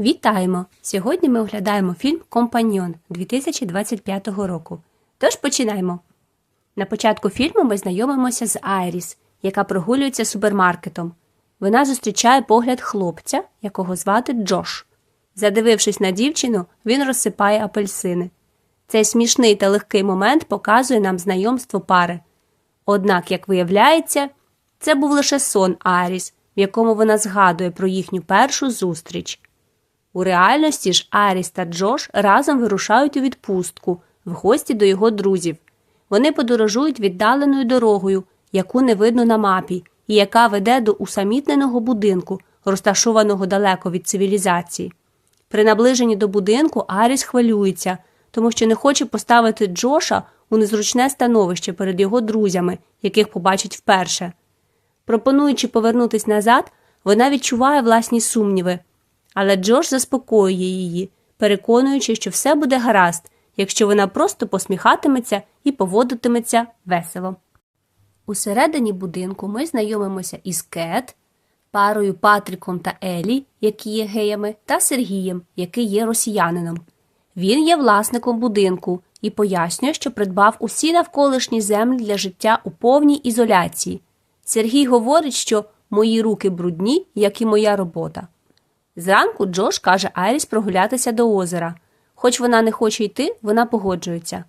Вітаємо! Сьогодні ми оглядаємо фільм Компаньйон 2025 року. Тож починаємо. На початку фільму ми знайомимося з Айріс, яка прогулюється супермаркетом. Вона зустрічає погляд хлопця, якого звати Джош. Задивившись на дівчину, він розсипає апельсини. Цей смішний та легкий момент показує нам знайомство пари. Однак, як виявляється, це був лише сон Айріс, в якому вона згадує про їхню першу зустріч. У реальності ж Аріс та Джош разом вирушають у відпустку в гості до його друзів. Вони подорожують віддаленою дорогою, яку не видно на мапі, і яка веде до усамітненого будинку, розташованого далеко від цивілізації. При наближенні до будинку Аріс хвилюється, тому що не хоче поставити Джоша у незручне становище перед його друзями, яких побачить вперше. Пропонуючи повернутись назад, вона відчуває власні сумніви. Але Джош заспокоює її, переконуючи, що все буде гаразд, якщо вона просто посміхатиметься і поводитиметься весело. Усередині будинку ми знайомимося із Кет, парою Патріком та Елі, які є геями, та Сергієм, який є росіянином. Він є власником будинку і пояснює, що придбав усі навколишні землі для життя у повній ізоляції. Сергій говорить, що мої руки брудні, як і моя робота. Зранку Джош каже Айріс прогулятися до озера. Хоч вона не хоче йти, вона погоджується.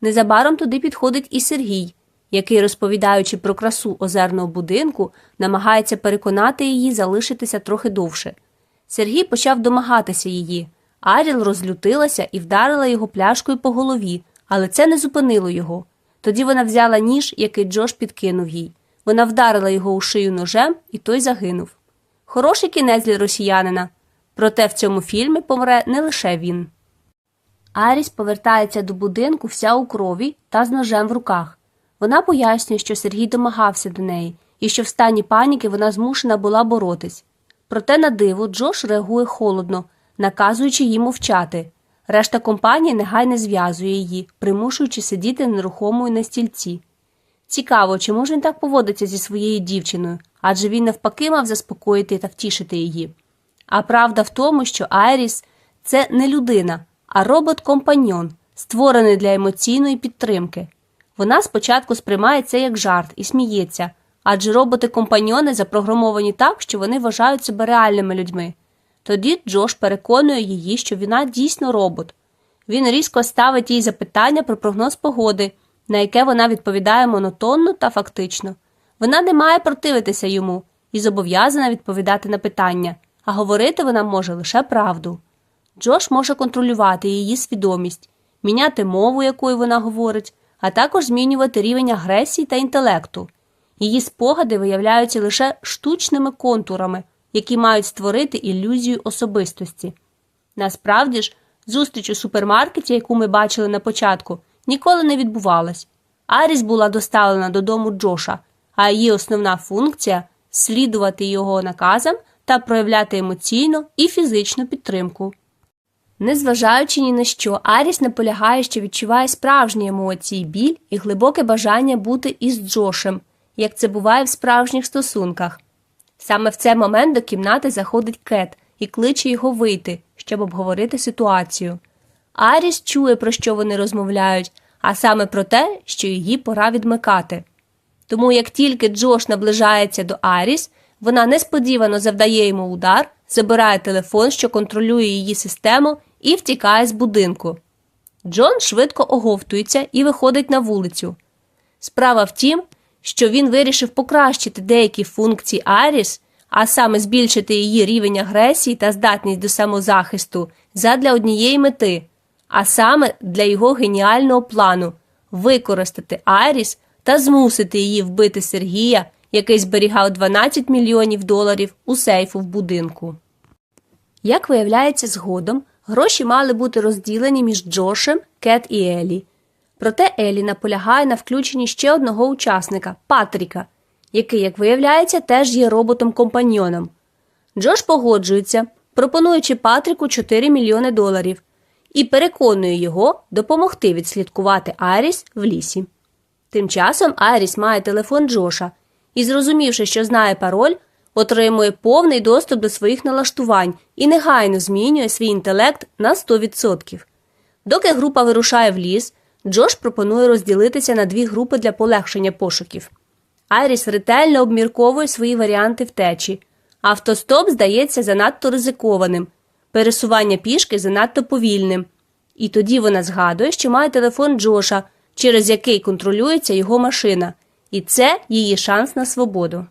Незабаром туди підходить і Сергій, який, розповідаючи про красу озерного будинку, намагається переконати її залишитися трохи довше. Сергій почав домагатися її. Аріл розлютилася і вдарила його пляшкою по голові, але це не зупинило його. Тоді вона взяла ніж, який Джош підкинув їй. Вона вдарила його у шию ножем, і той загинув. Хороший кінець для росіянина. Проте в цьому фільмі помре не лише він. Аріс повертається до будинку вся у крові та з ножем в руках. Вона пояснює, що Сергій домагався до неї і що в стані паніки вона змушена була боротись. Проте на диво Джош реагує холодно, наказуючи їй мовчати. Решта компанії негайно зв'язує її, примушуючи сидіти нерухомою на стільці. Цікаво, чи може він так поводиться зі своєю дівчиною, адже він навпаки мав заспокоїти та втішити її. А правда в тому, що Айріс це не людина, а робот-компаньон, створений для емоційної підтримки. Вона спочатку сприймає це як жарт і сміється, адже роботи-компаньони запрограмовані так, що вони вважають себе реальними людьми. Тоді Джош переконує її, що вона дійсно робот. Він різко ставить їй запитання про прогноз погоди, на яке вона відповідає монотонно та фактично. Вона не має противитися йому і зобов'язана відповідати на питання, а говорити вона може лише правду. Джош може контролювати її свідомість, міняти мову, якою вона говорить, а також змінювати рівень агресії та інтелекту. Її спогади виявляються лише штучними контурами, які мають створити ілюзію особистості. Насправді ж, зустріч у супермаркеті, яку ми бачили на початку, ніколи не відбувалась. Аріс була доставлена додому Джоша, а її основна функція слідувати його наказам та проявляти емоційну і фізичну підтримку. Незважаючи ні на що, Аріс наполягає, що відчуває справжні емоції, біль і глибоке бажання бути із Джошем, як це буває в справжніх стосунках. Саме в цей момент до кімнати заходить Кет і кличе його вийти, щоб обговорити ситуацію. Аріс чує, про що вони розмовляють, а саме про те, що її пора відмикати. Тому як тільки Джош наближається до Аріс, вона несподівано завдає йому удар, забирає телефон, що контролює її систему, і втікає з будинку. Джон швидко оговтується і виходить на вулицю. Справа в тім, що він вирішив покращити деякі функції Аріс, а саме збільшити її рівень агресії та здатність до самозахисту задля однієї мети, а саме для його геніального плану використати Аріс та змусити її вбити Сергія, який зберігав 12 мільйонів доларів у сейфу в будинку. Як виявляється згодом, гроші мали бути розділені між Джошем, Кет і Елі. Проте Елі наполягає на включенні ще одного учасника Патріка, який, як виявляється, теж є роботом-компаньйоном. Джош погоджується, пропонуючи Патріку 4 мільйони доларів, і переконує його допомогти відслідкувати Айріс в лісі. Тим часом Айріс має телефон Джоша і, зрозумівши, що знає пароль, отримує повний доступ до своїх налаштувань і негайно змінює свій інтелект на 100%. Доки група вирушає в ліс, Джош пропонує розділитися на дві групи для полегшення пошуків. Айріс ретельно обмірковує свої варіанти втечі. Автостоп здається занадто ризикованим, пересування пішки занадто повільним. І тоді вона згадує, що має телефон Джоша, через який контролюється його машина, і це її шанс на свободу.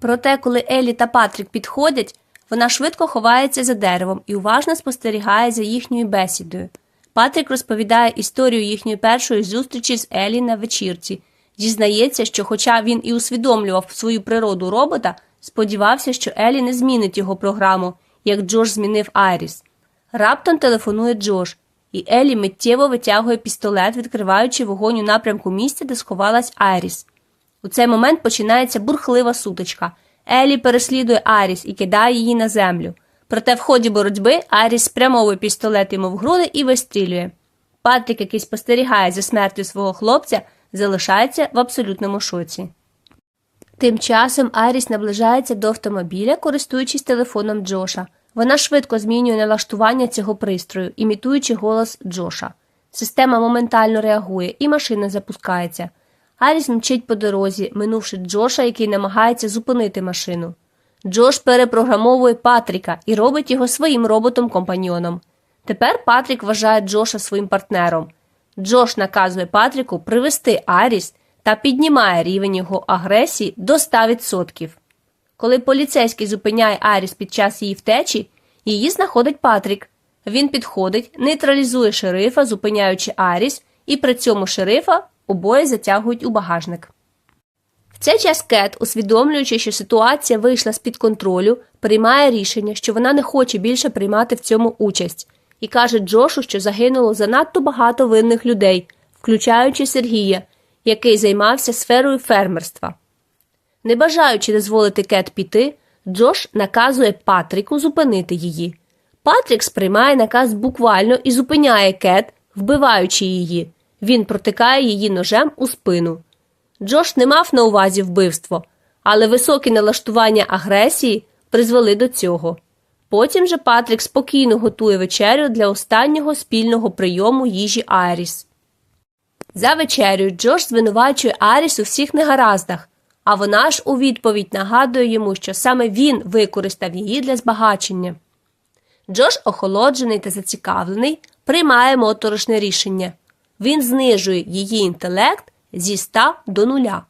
Проте, коли Елі та Патрік підходять, вона швидко ховається за деревом і уважно спостерігає за їхньою бесідою. Патрік розповідає історію їхньої першої зустрічі з Елі на вечірці. Дізнається, що, хоча він і усвідомлював свою природу робота, сподівався, що Елі не змінить його програму, як Джош змінив Айріс. Раптом телефонує Джош, і Елі миттєво витягує пістолет, відкриваючи вогонь у напрямку місця, де сховалась Айріс. У цей момент починається бурхлива сутичка. Елі переслідує Аріс і кидає її на землю. Проте в ході боротьби Аріс спрямовує пістолет йому в груди і вистрілює. Патрік, який спостерігає за смертю свого хлопця, залишається в абсолютному шоці. Тим часом Аріс наближається до автомобіля, користуючись телефоном Джоша. Вона швидко змінює налаштування цього пристрою, імітуючи голос Джоша. Система моментально реагує, і машина запускається. Аріс мчить по дорозі, минувши Джоша, який намагається зупинити машину. Джош перепрограмовує Патріка і робить його своїм роботом-компаньйоном. Тепер Патрік вважає Джоша своїм партнером. Джош наказує Патріку привести Аріс та піднімає рівень його агресії до 100%. Коли поліцейський зупиняє Аріс під час її втечі, її знаходить Патрік. Він підходить, нейтралізує шерифа, зупиняючи Аріс, і при цьому шерифа обоє затягують у багажник. В цей час Кет, усвідомлюючи, що ситуація вийшла з-під контролю, приймає рішення, що вона не хоче більше приймати в цьому участь, і каже Джошу, що загинуло занадто багато винних людей, включаючи Сергія, який займався сферою фермерства. Не бажаючи дозволити Кет піти, Джош наказує Патріку зупинити її. Патрік сприймає наказ буквально і зупиняє Кет, вбиваючи її. Він протикає її ножем у спину. Джош не мав на увазі вбивство, але високі налаштування агресії призвели до цього. Потім же Патрік спокійно готує вечерю для останнього спільного прийому їжі Айріс. За вечерю Джош звинувачує Аріс у всіх негараздах, а вона ж у відповідь нагадує йому, що саме він використав її для збагачення. Джош, охолоджений та зацікавлений, приймає моторошне рішення. Він знижує її інтелект зі 100 до нуля.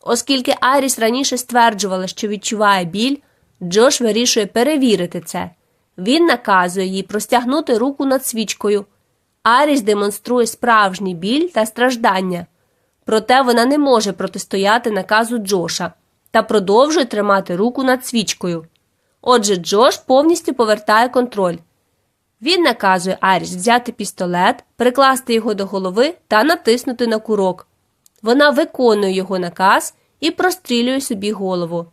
Оскільки Айріс раніше стверджувала, що відчуває біль, Джош вирішує перевірити це. Він наказує їй простягнути руку над свічкою. Аріс демонструє справжній біль та страждання. Проте вона не може протистояти наказу Джоша та продовжує тримати руку над свічкою. Отже, Джош повністю повертає контроль. Він наказує Аріс взяти пістолет, прикласти його до голови та натиснути на курок. Вона виконує його наказ і прострілює собі голову.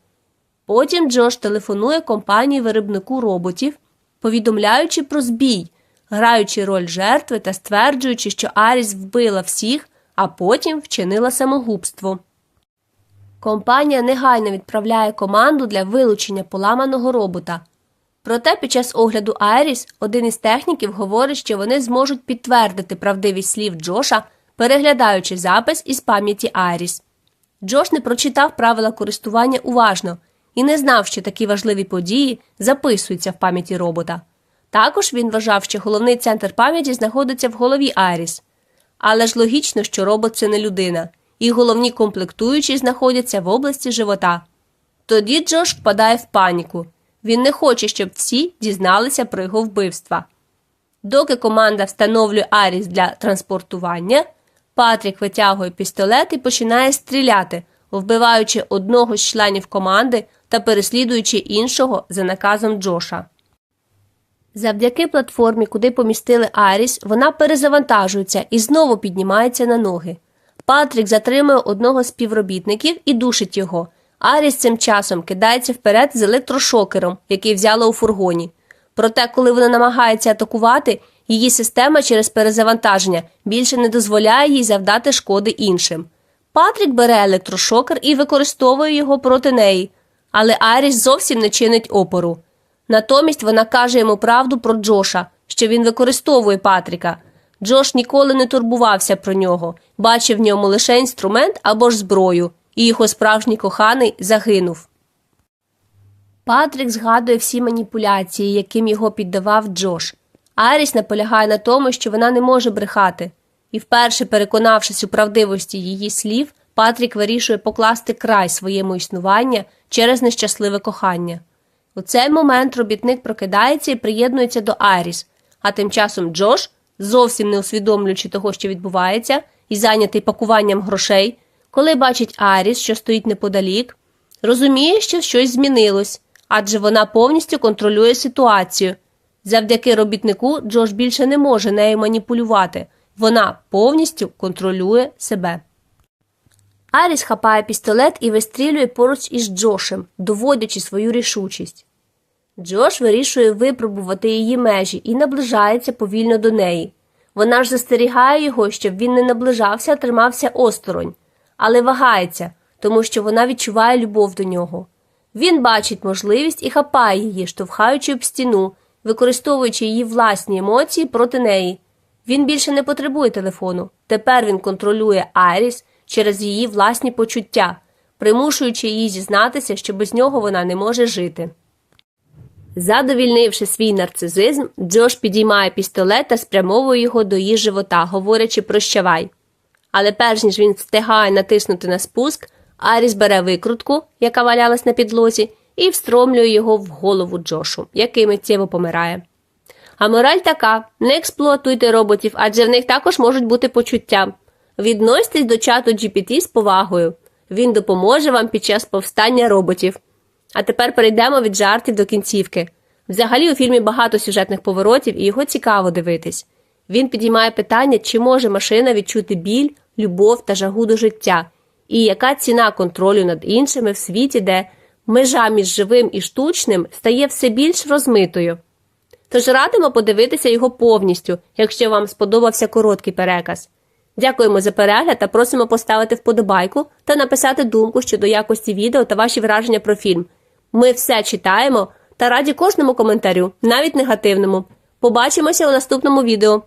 Потім Джош телефонує компанії виробнику роботів, повідомляючи про збій, граючи роль жертви та стверджуючи, що Аріс вбила всіх, а потім вчинила самогубство. Компанія негайно відправляє команду для вилучення поламаного робота. Проте під час огляду Айріс один із техніків говорить, що вони зможуть підтвердити правдивість слів Джоша, переглядаючи запис із пам'яті Айріс. Джош не прочитав правила користування уважно і не знав, що такі важливі події записуються в пам'яті робота. Також він вважав, що головний центр пам'яті знаходиться в голові Айріс. Але ж логічно, що робот це не людина, і головні комплектуючі знаходяться в області живота. Тоді Джош впадає в паніку. Він не хоче, щоб всі дізналися про його вбивства. Доки команда встановлює Аріс для транспортування, Патрік витягує пістолет і починає стріляти, вбиваючи одного з членів команди та переслідуючи іншого за наказом Джоша. Завдяки платформі, куди помістили Аріс, вона перезавантажується і знову піднімається на ноги. Патрік затримує одного з співробітників і душить його. Аріс цим часом кидається вперед з електрошокером, який взяла у фургоні. Проте, коли вона намагається атакувати, її система через перезавантаження більше не дозволяє їй завдати шкоди іншим. Патрік бере електрошокер і використовує його проти неї. Але Айріс зовсім не чинить опору. Натомість вона каже йому правду про Джоша, що він використовує Патріка. Джош ніколи не турбувався про нього, бачив в ньому лише інструмент або ж зброю, і його справжній коханий загинув. Патрік згадує всі маніпуляції, яким його піддавав Джош. Айріс наполягає на тому, що вона не може брехати. І вперше переконавшись у правдивості її слів, Патрік вирішує покласти край своєму існуванню через нещасливе кохання. У цей момент робітник прокидається і приєднується до Айріс, а тим часом Джош, зовсім не усвідомлюючи того, що відбувається, і зайнятий пакуванням грошей, коли бачить Айріс, що стоїть неподалік, розуміє, що щось змінилось, адже вона повністю контролює ситуацію. Завдяки робітнику Джош більше не може нею маніпулювати. Вона повністю контролює себе. Аріс хапає пістолет і вистрілює поруч із Джошем, доводячи свою рішучість. Джош вирішує випробувати її межі і наближається повільно до неї. Вона ж застерігає його, щоб він не наближався, а тримався осторонь, але вагається, тому що вона відчуває любов до нього. Він бачить можливість і хапає її, штовхаючи об стіну, використовуючи її власні емоції проти неї. Він більше не потребує телефону. Тепер він контролює Айріс через її власні почуття, примушуючи її зізнатися, що без нього вона не може жити. Задовільнивши свій нарцизизм, Джош підіймає пістолет та спрямовує його до її живота, говорячи прощавай. Але перш ніж він встигає натиснути на спуск, Аріс бере викрутку, яка валялась на підлозі, і встромлює його в голову Джошу, який миттєво помирає. А мораль така: не експлуатуйте роботів, адже в них також можуть бути почуття. Відносьтесь до чату GPT з повагою. Він допоможе вам під час повстання роботів. А тепер перейдемо від жартів до кінцівки. Взагалі у фільмі багато сюжетних поворотів, і його цікаво дивитись. Він підіймає питання, чи може машина відчути біль, любов та жагу до життя, і яка ціна контролю над іншими в світі, де межа між живим і штучним стає все більш розмитою. Тож радимо подивитися його повністю, якщо вам сподобався короткий переказ. Дякуємо за перегляд та просимо поставити вподобайку та написати думку щодо якості відео та ваші враження про фільм. Ми все читаємо та раді кожному коментарю, навіть негативному. Побачимося у наступному відео.